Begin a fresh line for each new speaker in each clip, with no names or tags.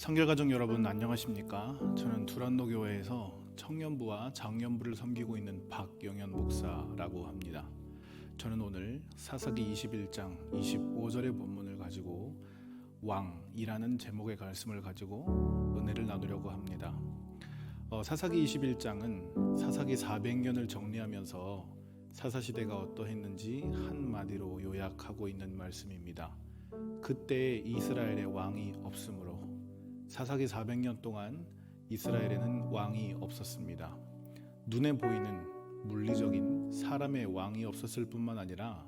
성결가족 여러분 안녕하십니까? 저는 두란노 교회에서 청년부와 장년부를 섬기고 있는 박영현 목사라고 합니다. 저는 오늘 사사기 21장 25절의 본문을 가지고 왕이라는 제목의 말씀을 가지고 은혜를 나누려고 합니다. 어, 사사기 21장은 사사기 400년을 정리하면서 사사 시대가 어떠했는지 한 마디로 요약하고 있는 말씀입니다. 그때 이스라엘의 왕이 없으므로 사사기 400년 동안 이스라엘에는 왕이 없었습니다. 눈에 보이는 물리적인 사람의 왕이 없었을 뿐만 아니라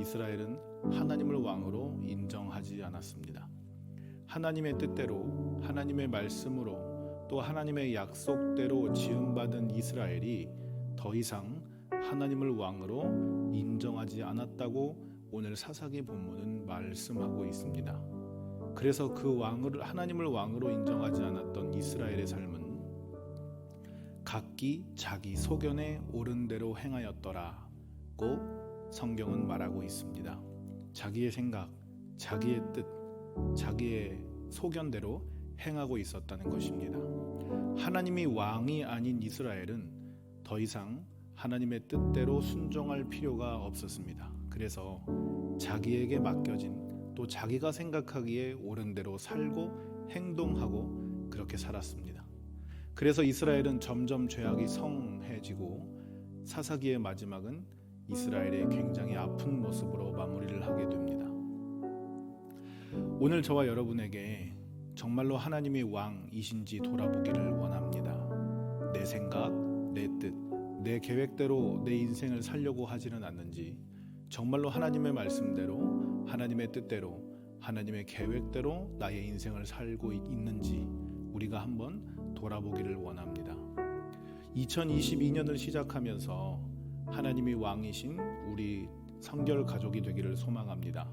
이스라엘은 하나님을 왕으로 인정하지 않았습니다. 하나님의 뜻대로 하나님의 말씀으로 또 하나님의 약속대로 지음받은 이스라엘이 더 이상 하나님을 왕으로 인정하지 않았다고 오늘 사사기 본문은 말씀하고 있습니다. 그래서 그 왕을 하나님을 왕으로 인정하지 않았던 이스라엘의 삶은 각기 자기 소견에 옳은 대로 행하였더라고 성경은 말하고 있습니다. 자기의 생각, 자기의 뜻, 자기의 소견대로 행하고 있었다는 것입니다. 하나님이 왕이 아닌 이스라엘은 더 이상 하나님의 뜻대로 순종할 필요가 없었습니다. 그래서 자기에게 맡겨진 또 자기가 생각하기에 옳은 대로 살고 행동하고 그렇게 살았습니다. 그래서 이스라엘은 점점 죄악이 성해지고 사사기의 마지막은 이스라엘의 굉장히 아픈 모습으로 마무리를 하게 됩니다. 오늘 저와 여러분에게 정말로 하나님이 왕이신지 돌아보기를 원합니다. 내 생각, 내 뜻, 내 계획대로 내 인생을 살려고 하지는 않는지 정말로 하나님의 말씀대로 하나님의 뜻대로 하나님의 계획대로 나의 인생을 살고 있는지 우리가 한번 돌아보기를 원합니다. 2022년을 시작하면서 하나님이 왕이신 우리 성결 가족이 되기를 소망합니다.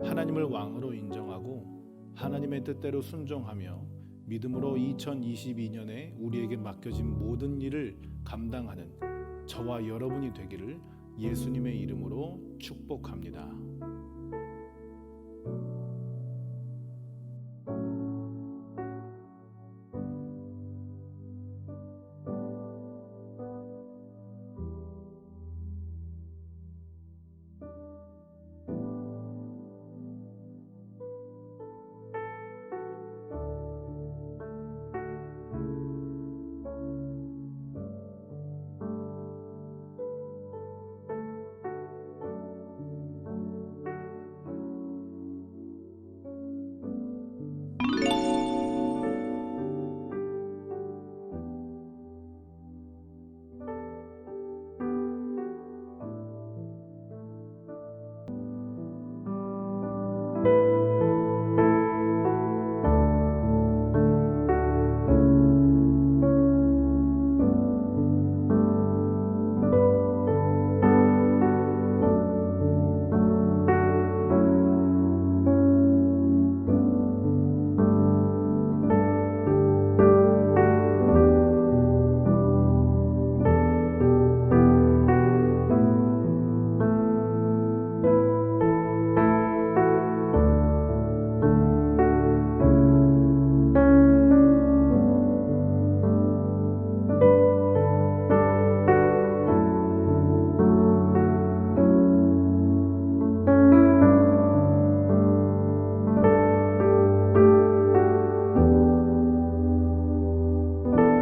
하나님을 왕으로 인정하고 하나님의 뜻대로 순종하며 믿음으로 2022년에 우리에게 맡겨진 모든 일을 감당하는 저와 여러분이 되기를 예수님의 이름으로 축복합니다.